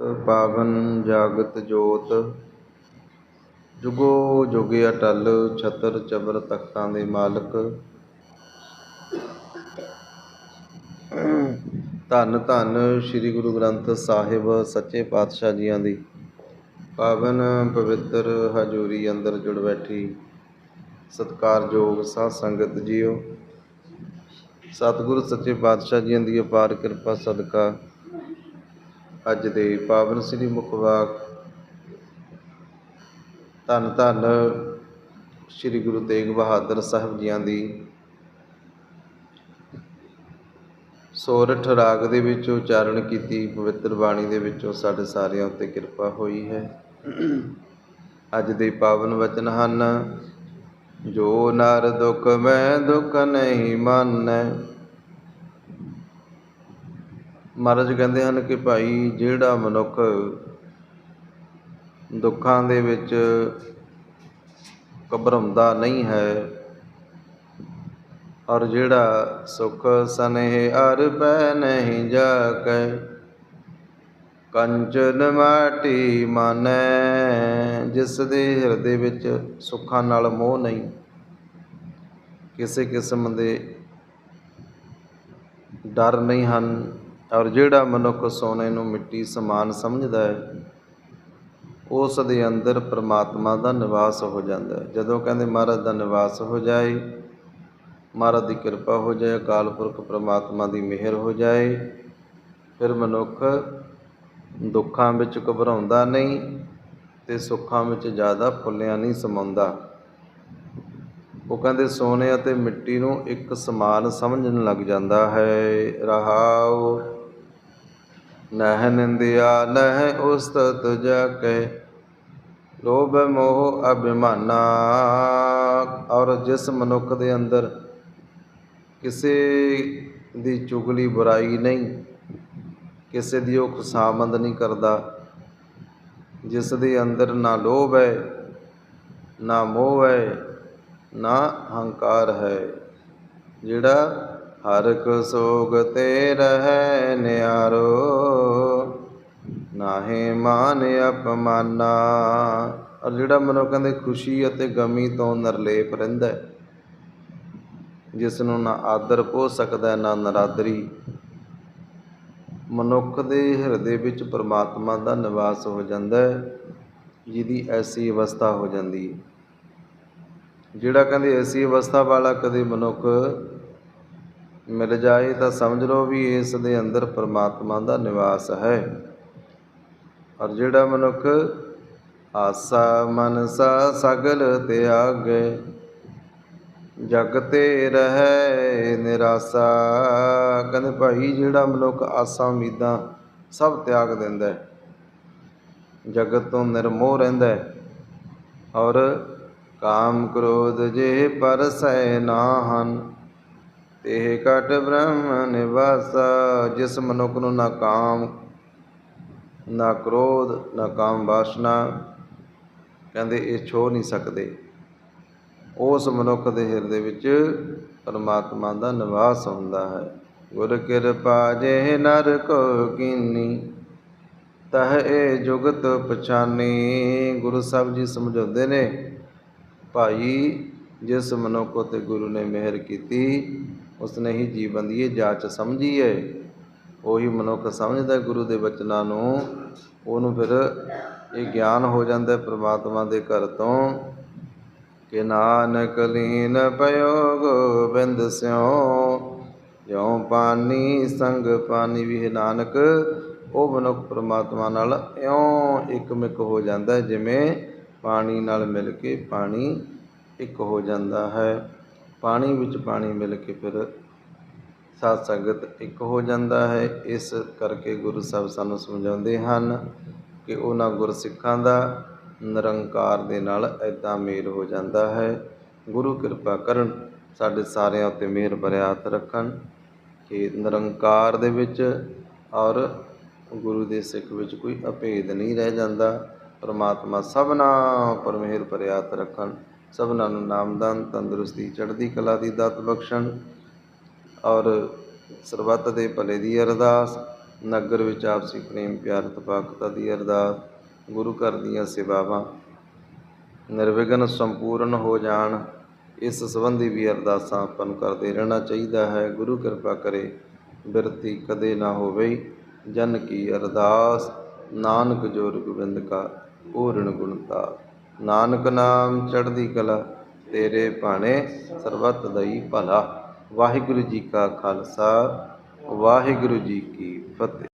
ਪਾਵਨ ਜਾਗਤ ਜੋਤ, ਜੁਗੋ ਜੁਗੇ ਅਟਲ ਛਤਰ ਚਬਰ ਤਖਤਾਂ ਦੇ ਮਾਲਕ। ਧੰਨ ਧੰਨ ਸ੍ਰੀ ਗੁਰੂ ਗ੍ਰੰਥ ਸਾਹਿਬ ਸੱਚੇ ਪਾਤਸ਼ਾਹ ਜੀਆਂ ਦੀ। ਪਾਵਨ ਪਵਿੱਤਰ ਹਜ਼ੂਰੀ ਅੰਦਰ ਜੁੜ ਬੈਠੀ। ਸਤਿਕਾਰਯੋਗ ਸਾਧ ਸੰਗਤ ਜੀਓ। ਸਤਿਗੁਰੂ ਸੱਚੇ ਪਾਤਸ਼ਾਹ ਜੀਆਂ ਦੀ ਅਪਾਰ ਕਿਰਪਾ ਸਦਕਾ। ਅੱਜ ਦੇ ਪਾਵਨ ਸ੍ਰੀ ਮੁਖਵਾਕ ਧੰਨ ਧੰਨ ਸ੍ਰੀ ਗੁਰੂ ਤੇਗ ਬਹਾਦਰ ਸਾਹਿਬ ਜੀਆਂ ਦੀ। ਸੋਰਠ ਰਾਗ ਦੇ ਵਿੱਚ ਉਚਾਰਨ ਕੀਤੀ, ਪਵਿੱਤਰ ਬਾਣੀ ਦੇ ਵਿੱਚੋਂ ਸਾਡੇ ਸਾਰਿਆਂ ਉੱਤੇ ਕਿਰਪਾ ਹੋਈ ਹੈ। ਅੱਜ ਦੇ ਪਾਵਨ ਵਚਨ ਹਨ, ਜੋ ਨਰ ਦੁਖ ਮੈਂ ਦੁਖ ਨਹੀਂ ਮੰਨੈ ਮਹਾਰਾਜ ਕਹਿੰਦੇ ਹਨ ਕਿ ਭਾਈ ਜਿਹੜਾ ਮਨੁੱਖ ਦੁੱਖਾਂ ਦੇ ਵਿੱਚ ਘਬਰਾਉਂਦਾ ਨਹੀਂ ਹੈ ਔਰ ਜਿਹੜਾ ਸੁਖ ਸਨੇਹ ਅਰ ਪੈ ਨਹੀਂ ਜਾਕੈ ਕੰਚਨ ਮਾਟੀ ਮਾਨੈ ਜਿਸ ਦੇ ਹਿਰਦੇ ਵਿੱਚ ਸੁੱਖਾਂ ਨਾਲ ਮੋਹ ਨਹੀਂ। ਕਿਸੇ ਕਿਸਮ ਦੇ ਡਰ ਨਹੀਂ ਹਨ। ਔਰ ਜਿਹੜਾ ਮਨੁੱਖ ਸੋਨੇ ਨੂੰ ਮਿੱਟੀ ਸਮਾਨ ਸਮਝਦਾ ਹੈ, ਉਸ ਦੇ ਅੰਦਰ ਪ੍ਰਮਾਤਮਾ ਦਾ ਨਿਵਾਸ ਹੋ ਜਾਂਦਾ ਹੈ। ਜਦੋਂ ਕਹਿੰਦੇ ਮਹਾਰਾਜ ਦਾ ਨਿਵਾਸ ਹੋ ਜਾਏ, ਮਹਾਰਾਜ ਦੀ ਕਿਰਪਾ ਹੋ ਜਾਏ, ਅਕਾਲ ਪੁਰਖ ਪ੍ਰਮਾਤਮਾ ਦੀ ਮਿਹਰ ਹੋ ਜਾਏ, ਫਿਰ ਮਨੁੱਖ ਦੁੱਖਾਂ ਵਿੱਚ ਘਬਰਾਉਂਦਾ ਨਹੀਂ ਤੇ ਸੁੱਖਾਂ ਵਿੱਚ ਜ਼ਿਆਦਾ ਫੁੱਲਿਆਂ ਨਹੀਂ ਸਮਾਉਂਦਾ। ਉਹ ਕਹਿੰਦੇ ਸੋਨੇ ਅਤੇ ਮਿੱਟੀ ਨੂੰ ਇੱਕ ਸਮਾਨ ਸਮਝਣ ਲੱਗ ਜਾਂਦਾ ਹੈ। ਰਹਾਉ ਨਹਿ ਨਿੰਦਿਆ, ਨਹਿ ਉਸਤਤ ਜਕੈ ਲੋਭ ਮੋਹ ਅਭਿਮਾਨਾ। ਔਰ ਜਿਸ ਮਨੁੱਖ ਦੇ ਅੰਦਰ ਕਿਸੇ ਦੀ ਚੁਗਲੀ ਬੁਰਾਈ ਨਹੀਂ, ਕਿਸੇ ਦੀ ਉਹ ਖੁਸ਼ਾਮੰਦ ਨਹੀਂ ਕਰਦਾ, ਜਿਸ ਦੇ ਅੰਦਰ ਨਾ ਲੋਭ ਹੈ, ਨਾ ਮੋਹ ਹੈ, ਨਾ ਹੰਕਾਰ ਹੈ, ਜਿਹੜਾ ਹਰ ਕੋ ਸੋਗ ਤੇ ਰਹਿ ਨਿਆਰੋ, ਨਾਹੇ ਮਾਨ ਅਪਮਾਨਾ। ਔਰ ਜਿਹੜਾ ਮਨੋ ਕਹਿੰਦੇ ਖੁਸ਼ੀ ਅਤੇ ਗਮੀ ਤੋਂ ਨਰਲੇਪ ਰਹਿੰਦਾ ਹੈ ਜਿਸ ਨੂੰ ਨਾ ਆਦਰ ਪੋ ਸਕਦਾ, ਨਾ ਨਰਾਦਰੀ, ਮਨੁੱਖ ਦੇ ਹਿਰਦੇ ਵਿੱਚ ਪਰਮਾਤਮਾ ਦਾ ਨਿਵਾਸ ਹੋ ਜਾਂਦਾ ਹੈ, ਜਿਹਦੀ ਐਸੀ ਅਵਸਥਾ ਹੋ ਜਾਂਦੀ ਹੈ। ਜਿਹੜਾ ਕਹਿੰਦੇ ਐਸੀ ਅਵਸਥਾ ਵਾਲਾ ਕਦੇ ਮਨੁੱਖ ਮਿਲ ਜਾਏ ਤਾਂ ਸਮਝ ਲਓ ਵੀ ਇਸ ਦੇ ਅੰਦਰ ਪਰਮਾਤਮਾ ਦਾ ਨਿਵਾਸ ਹੈ। ਔਰ ਜਿਹੜਾ ਮਨੁੱਖ ਆਸਾ ਮਨਸਾ ਸਗਲ ਤਿਆਗੈ ਜਗ ਤੇ ਰਹੇ ਨਿਰਾਸਾ, ਕਹਿੰਦੇ ਭਾਈ ਜਿਹੜਾ ਮਨੁੱਖ ਆਸਾਂ ਉਮੀਦਾਂ ਸਭ ਤਿਆਗ ਦਿੰਦਾ ਹੈ, ਜਗਤ ਤੋਂ ਨਿਰਮੋਹ ਰਹਿੰਦਾ ਹੈ। ਔਰ ਕਾਮ ਕ੍ਰੋਧ ਜੇ ਪਰਸੈ ਨਾ ਹਨ ਤੇ ਕਟ ਬ੍ਰਹਮ ਨਿਵਾਸਾ, ਜਿਸ ਮਨੁੱਖ ਨੂੰ ਨਾ ਕਾਮ, ਨਾ ਕ੍ਰੋਧ, ਨਾ ਕਾਮ ਵਾਸਨਾ, ਕਹਿੰਦੇ ਇਹ ਛੋ ਨਹੀਂ ਸਕਦੇ। ਉਸ ਮਨੁੱਖ ਦੇ ਹਿਰਦੇ ਵਿੱਚ ਪਰਮਾਤਮਾ ਦਾ ਨਿਵਾਸ ਹੁੰਦਾ ਹੈ। ਗੁਰ ਕਿਰਪਾ ਜੇ ਨਰ ਕੋ ਕੀਨੀ, ਤਹ ਇਹ ਜੁਗਤ ਪਛਾਨੀ। ਗੁਰੂ ਸਾਹਿਬ ਜੀ ਸਮਝਾਉਂਦੇ ਨੇ, ਭਾਈ, ਜਿਸ ਮਨੁੱਖ ਉਤੇ ਗੁਰੂ ਨੇ ਮਿਹਰ ਕੀਤੀ ਉਸਨੇ ਹੀ ਜੀਵਨ ਦੀ ਜਾਚ ਸਮਝੀ ਹੈ। ਉਹੀ ਮਨੁੱਖ ਸਮਝਦਾ ਗੁਰੂ ਦੇ ਬਚਨਾਂ ਨੂੰ। ਉਹਨੂੰ ਫਿਰ ਇਹ ਗਿਆਨ ਹੋ ਜਾਂਦਾ ਪ੍ਰਮਾਤਮਾ ਦੇ ਘਰ ਤੋਂ ਕਿ ਨਾਨਕ ਲੀਨ ਪਇਓ ਗੋਬਿੰਦ ਸਿਉ ਜਿਉ ਪਾਨੀ ਸੰਗ ਪਾਨੀ ਵੀ ਹੈ ਨਾਨਕ। ਉਹ ਮਨੁੱਖ ਪ੍ਰਮਾਤਮਾ ਨਾਲ ਇਉਂ ਇਕਮਿਕ ਹੋ ਜਾਂਦਾ ਜਿਵੇਂ ਪਾਣੀ ਨਾਲ ਮਿਲ ਕੇ ਪਾਣੀ ਇੱਕ ਹੋ ਜਾਂਦਾ ਹੈ। ਪਾਣੀ ਵਿੱਚ ਪਾਣੀ ਮਿਲ ਕੇ ਫਿਰ ਸਾਧ ਸੰਗਤ ਇੱਕ ਹੋ ਜਾਂਦਾ ਹੈ। ਇਸ ਕਰਕੇ ਗੁਰੂ ਸਾਹਿਬ ਸਾਨੂੰ ਸਮਝਾਉਂਦੇ ਹਨ ਕਿ ਉਹਨਾਂ ਗੁਰਸਿੱਖਾਂ ਦਾ ਨਿਰੰਕਾਰ ਦੇ ਨਾਲ ਐਦਾਂ ਮੇਲ ਹੋ ਜਾਂਦਾ ਹੈ। ਗੁਰੂ ਕਿਰਪਾ ਕਰਨ ਸਾਡੇ ਸਾਰਿਆਂ ਉੱਤੇ ਮਿਹਰ ਭਰਿਆ ਰੱਖਣ ਕਿ ਨਿਰੰਕਾਰ ਦੇ ਵਿੱਚ ਔਰ ਗੁਰੂ ਦੇ ਸਿੱਖ ਵਿੱਚ ਕੋਈ ਅਭੇਦ ਨਹੀਂ ਰਹਿ ਜਾਂਦਾ। ਪਰਮਾਤਮਾ ਸਭਨਾ ਪਰ ਮਿਹਰ ਭਰਿਆ ਰੱਖਣ। ਸਭਨਾਂ ਨੂੰ ਨਾਮਦਾਨ ਤੰਦਰੁਸਤੀ, ਚੜ੍ਹਦੀ ਕਲਾ ਦੀ ਦਾਤ ਬਖਸ਼ਣ ਔਰ ਸਰਬੱਤ ਦੇ ਭਲੇ ਦੀ ਅਰਦਾਸ, ਨਗਰ ਵਿੱਚ ਆਪਸੀ ਪ੍ਰੇਮ, ਪਿਆਰ, ਤਪਾਕਤਾ ਦੀ ਅਰਦਾਸ, ਗੁਰੂ ਘਰ ਦੀਆਂ ਸੇਵਾਵਾਂ। ਨਿਰਵਿਘਨ, ਸੰਪੂਰਨ ਹੋ ਜਾਣ, ਇਸ ਸੰਬੰਧੀ ਵੀ ਅਰਦਾਸਾਂ ਆਪਾਂ ਨੂੰ ਕਰਦੇ ਰਹਿਣਾ ਚਾਹੀਦਾ ਹੈ। ਗੁਰੂ ਕਿਰਪਾ ਕਰੇ, ਬਿਰਤੀ ਕਦੇ ਨਾ ਹੋਵੇ, ਜਨ ਕੀ ਅਰਦਾਸ, ਨਾਨਕ ਜੋਰ ਗੋਬਿੰਦ ਕਾ, ਪੂਰਨ ਗੁਣਤਾ ਨਾਨਕ ਨਾਮ ਚੜ੍ਹਦੀ ਕਲਾ, ਤੇਰੇ ਭਾਣੇ ਸਰਬੱਤ ਦਈ ਭਲਾ। ਵਾਹਿਗੁਰੂ ਜੀ ਕਾ ਖਾਲਸਾ, ਵਾਹਿਗੁਰੂ ਜੀ ਕੀ ਫਤਿਹ।